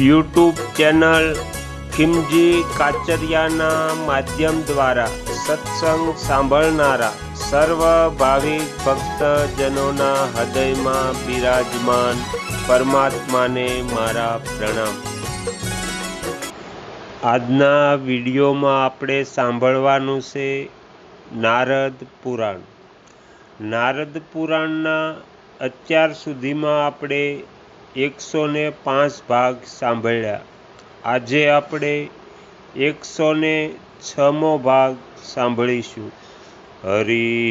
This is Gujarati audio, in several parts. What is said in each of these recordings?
યુટ્યુબ ચેનલ ખીમજી કાચરિયાના માધ્યમ દ્વારા સત્સંગ સાંભળનારા સર્વ ભાવિક ભક્તજનોના હૃદયમાં બિરાજમાન પરમાત્માને મારા પ્રણામ. આજના વિડીયોમાં આપણે સાંભળવાનું છે નારદ પુરાણ. નારદ પુરાણના અત્યાર સુધીમાં આપણે એકસો ને પાંચ ભાગ સાંભળ્યા. આજે આપણે એકસો ને છમો ભાગ સાંભળીશું. હરિ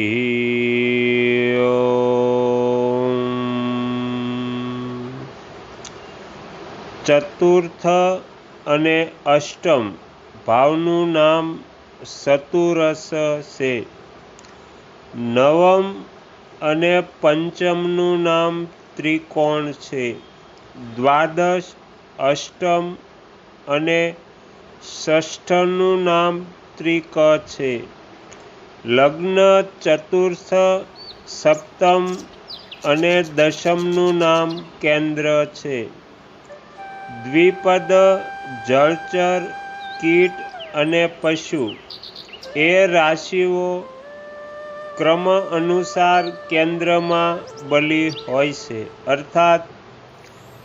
ચતુર્થ અને અષ્ટમ ભાવનું નામ સતુરસ છે. નવમ અને પંચમનું નામ ત્રિકોણ છે. દ્વાદશ, અષ્ટમ અને ષષ્ઠનું નામ ત્રિક છે. લગ્ન, ચતુર્થ, સપ્તમ અને દશમનું નામ કેન્દ્ર છે. દ્વિપદ, જળચર, કીટ અને પશુ. એ રાશિઓ ક્રમ અનુસાર કેન્દ્રમાં બલી હોય છે. અર્થાત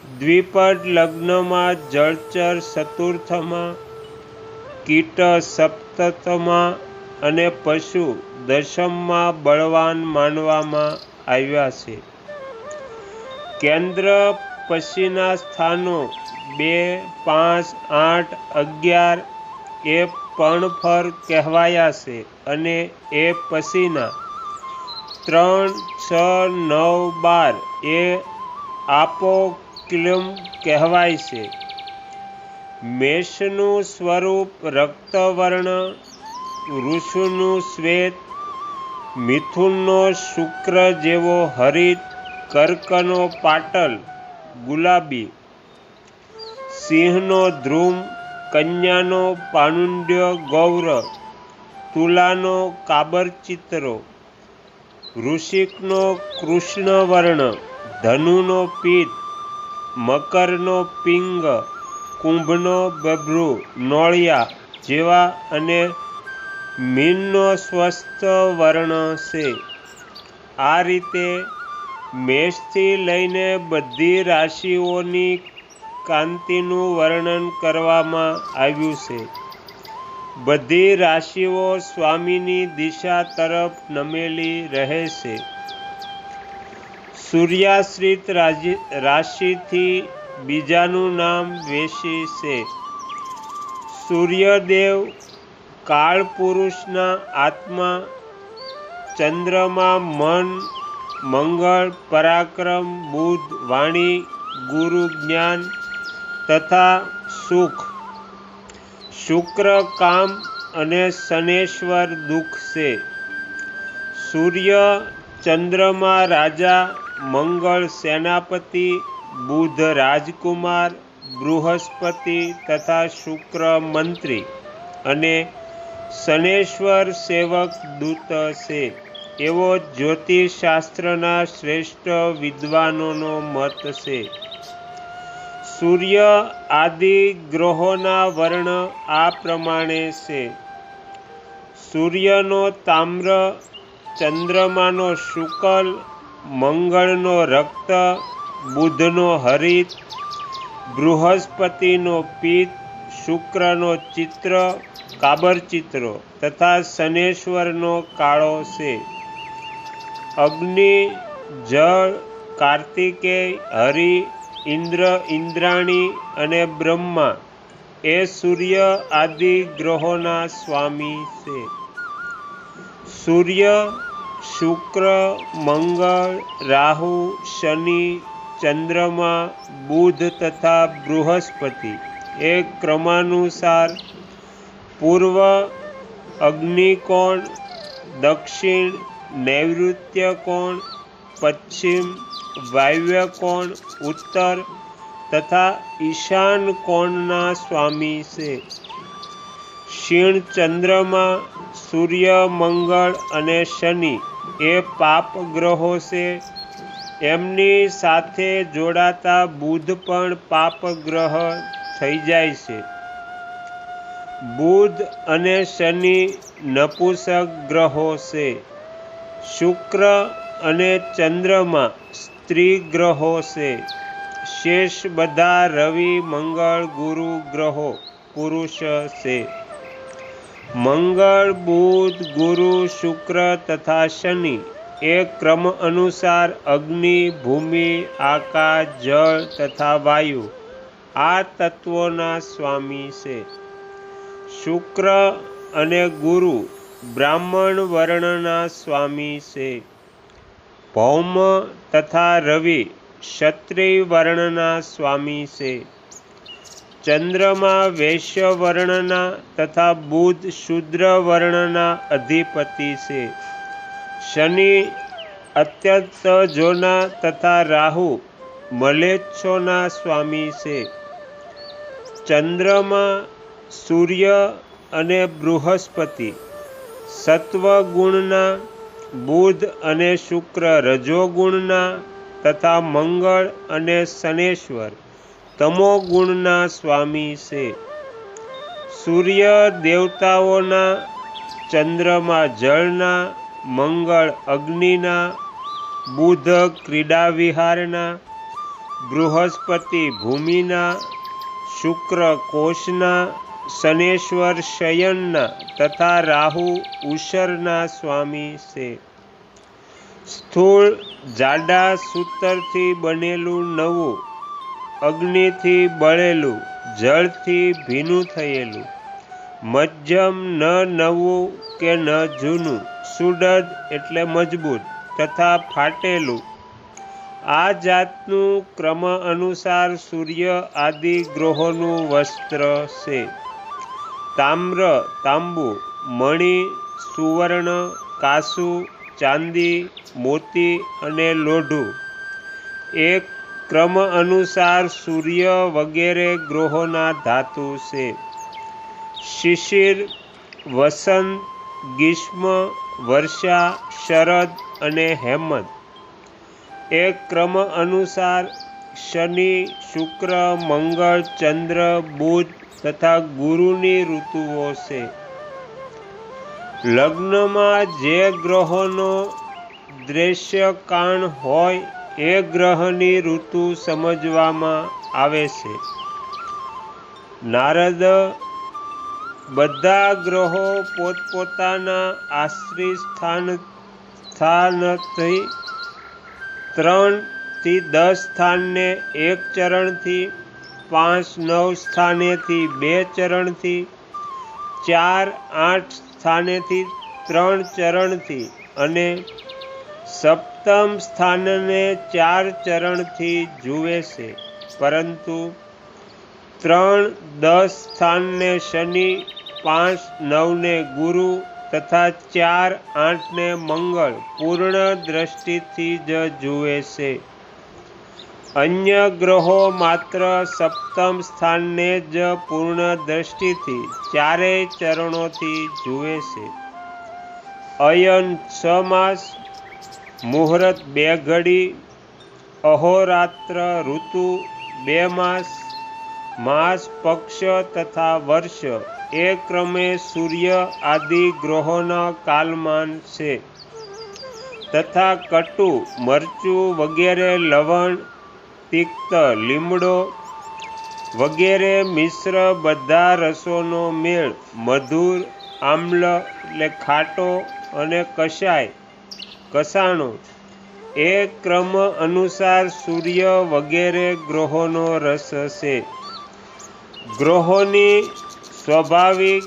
દ્વિપદ લગ્નમાં જળચર ચતુર્થમાં, કીટ સપ્તમાં અને પશુ દશમમાં બળવાન માનવામાં આવ્યા છે. કેન્દ્ર પછીના સ્થાનો બે, પાંચ, આઠ, અગિયાર એ પણફર કહેવાયા છે અને એ પછીના ત્રણ, છ, નવ, બાર એ આપો ક્લમ કહેવાય છે. મેષનું સ્વરૂપ રક્તવર્ણ ઋષુનું શ્વેત, મિથુનનો શુક્ર જેવો હરિત કર્કનો પાટલ, ગુલાબી. સિંહનો ધ્રુમ, કન્યાનો પાનુંડ્ય ગૌર, તુલાનો કાબરચિત્રો. ઋષિકનો કૃષ્ણવર્ણ, ધનુનો પીત મકરનો પિંગ, કુંભનો બભ્રુ નોળિયા જેવા અને મીનનો સ્વસ્થ વર્ણ છે. આ રીતે મેષથી લઈને બધી રાશિઓની કાંતિનું વર્ણન કરવામાં આવ્યું છે. બધી રાશિઓ સ્વામીની દિશા તરફ નમેલી રહે છે. સૂર્યાશ્રિત રાશિથી બીજાનું નામ વેશી છે. સૂર્યદેવ કાળ પુરુષના આત્મા, ચંદ્રમાં મન, મંગળ, પરાક્રમ બુદ્ધ વાણી, ગુરુ, જ્ઞાન તથા સુખ. શુક્ર કામ અને શનેશ્વર દુઃખ છે. સૂર્ય ચંદ્રમાં રાજા મંગળ સેનાપતિ, બુધ રાજકુમાર, બૃહસ્પતિ તથા શુક્ર મંત્રી અને શનેશ્વર સેવક દૂત છે. એવો જ્યોતિષશાસ્ત્રના શ્રેષ્ઠ વિદ્વાનોનો મત છે. સૂર્ય આદિ ગ્રહોના વર્ણ આ પ્રમાણે છે. સૂર્યનો તામ્ર, ચંદ્રમાનો શુકલ મંગળનો રક્ત, બુધનો હરિત, બૃહસ્પતિનો પિત્ત, શુક્રનો ચિત્ર કાબર ચિત્રો તથા શનેશ્વરનો કાળો છે અગ્નિ, જળ કાર્તિકેય હરિ, ઇન્દ્ર, ઇન્દ્રાણી અને બ્રહ્મા એ સૂર્ય આદિ ગ્રહોના સ્વામી છે. સૂર્ય શુક્ર, મંગળ, રાહુ, શનિ, ચંદ્રમા, બુધ તથા બૃહસ્પતિ એ ક્રમાનુસાર પૂર્વ, અગ્નિકોણ, દક્ષિણ નૈઋત્ય કોણ પશ્ચિમ વાયવ્ય કોણ ઉત્તર તથા ઈશાન કોણના સ્વામી છે. ક્ષીણ ચંદ્રમાં, સૂર્ય, મંગળ અને શનિ એ પાપ ગ્રહો છે. એમની સાથે જોડાતા બુધ પણ પાપ ગ્રહ થઈ જાય છે. બુધ અને શનિ નપુસક ગ્રહો છે. શુક્ર અને ચંદ્રમાં સ્ત્રી ગ્રહો છે. શેષ બધા રવિ, મંગળ, ગુરુ ગ્રહો પુરુષ છે. મંગળ, બુધ, ગુરુ, શુક્ર તથા શનિ એ ક્રમ અનુસાર અગ્નિ, ભૂમિ, આકાશ, જળ તથા વાયુ આ તત્વોના સ્વામી છે. શુક્ર અને ગુરુ બ્રાહ્મણ વર્ણના સ્વામી છે. ભૌમ તથા રવિ ક્ષત્રિય વર્ણના સ્વામી છે. ચંદ્રમાં વૈશ્ય વર્ણના તથા બુધ શુદ્ર વર્ણના અધિપતિ છે. શનિ અત્યંત જોના તથા રાહુ મલેચ્છોના સ્વામી છે. ચંદ્રમાં સૂર્ય અને બૃહસ્પતિ સત્વગુણના બુધ અને શુક્ર રજોગુણના તથા મંગળ અને શનેશ્વર તમોગુણના સ્વામી છે. સૂર્ય દેવતાઓના ચંદ્રમાં જળના, મંગળ અગ્નિના, બુધ ક્રીડા વિહારના બૃહસ્પતિ ભૂમિના, શુક્ર કોષના, શનેશ્વર શયનના તથા રાહુ ઉષરના સ્વામી છે. સ્થૂળ જાડા સૂતરથી બનેલું નવું અગ્નિથી બળેલું, જળથી ભીનું થયેલું. મજ્જમ ન નવું કે ન જૂનું, સુડદ એટલે મજબૂત તથા ફાટેલું. આ જાતનું ક્રમ અનુસાર સૂર્ય આદિ ગ્રહોનું વસ્ત્ર છે. તામ્ર, તાંબુ, મણિ, સુવર્ણ, કાસુ, ચાંદી, મોતી અને લોઢું. એક ક્રમ અનુસાર સૂર્ય વગેરે ગ્રહોના ધાતુ છે. શિશિર, વસંત, ગ્રીષ્મ, વર્ષા, શરદ અને હેમંત. એ ક્રમ અનુસાર શનિ, શુક્ર, મંગળ, ચંદ્ર, બુધ તથા ગુરુની ઋતુઓ છે. લગ્નમાં જે ગ્રહોનો દ્રશ્યકાણ હોય એ ગ્રહની ઋતુ સમજવામાં આવે છે. નારદ બધા ગ્રહો પોતપોતાના આશ્રિત સ્થાન સ્થાનથી ત્રણથી દસ સ્થાનને એક ચરણથી પાંચ નવ સ્થાનેથી બે ચરણથી ચાર આઠ સ્થાનેથી ત્રણ ચરણથી અને સપ્તમ સ્થાનને ચાર ચરણથી જુએ છે, પરંતુ ત્રણ દસ સ્થાનને શનિ, પાંચ નવને ગુરુ તથા ચાર આઠને મંગળ પૂર્ણ દ્રષ્ટિથી જ જુએ છે. અન્ય ગ્રહો માત્ર સપ્તમ સ્થાનને જ પૂર્ણ દ્રષ્ટિથી ચારેય ચરણોથી જુએ છે. અયન છ માસ મુહૂર્ત બે ઘડી, અહોરાત્ર ઋતુ બે માસ માસ પક્ષ તથા વર્ષ. એ ક્રમે સૂર્ય આદિ ગ્રહોના કાલમાન છે. તથા કટુ, મરચું વગેરે લવણ, તિક્ત લીમડો વગેરે મિશ્ર બધા રસોનો મેળ. મધુર, આમ્લ, એટલે ખાટો અને કષાય કસાણો. એ ક્રમ અનુસાર સૂર્ય વગેરે ગ્રહોનો રસ છે ગ્રહોની સ્વાભાવિક,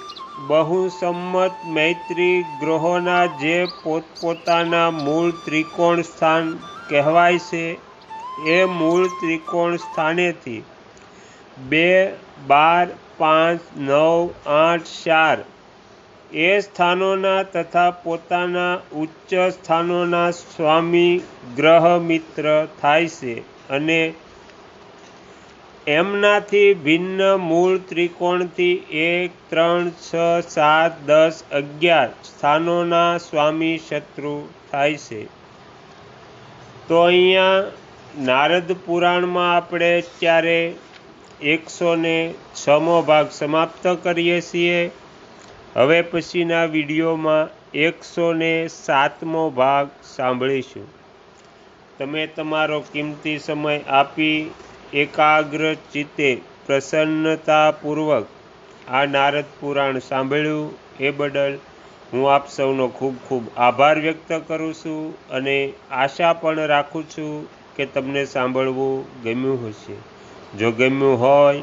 બહુસંમત મૈત્રી ગ્રહોના જે પોતપોતાના મૂળ ત્રિકોણ સ્થાન કહેવાય છે, એ મૂળ ત્રિકોણ સ્થાનેથી બે બાર પાંચ નવ આઠ ચાર એ સ્થાનોના તથા પોતાના ઉચ્ચ સ્થાનોના સ્વામી ગ્રહ મિત્ર થાય છે અને એમનાથી ભિન્ન મૂળ ત્રિકોણથી એક, ત્રણ, છ, સાત, દસ, અગિયાર સ્થાનોના સ્વામી શત્રુ થાય છે. તો અહીંયા નારદ પુરાણમાં આપણે ત્યારે એકસો ને છમો ભાગ સમાપ્ત કરીએ છીએ? હવે પછીના વિડીયોમાં એકસો ને સાતમો ભાગ સાંભળીશું. તમે તમારો કિંમતી સમય આપી એકાગ્ર ચિત્તે પ્રસન્નતાપૂર્વક આ નારદ પુરાણ સાંભળ્યું એ બદલ હું આપ સૌનો ખૂબ ખૂબ આભાર વ્યક્ત કરું છું અને આશા પણ રાખું છું કે તમને સાંભળવું ગમ્યું હશે. જો ગમ્યું હોય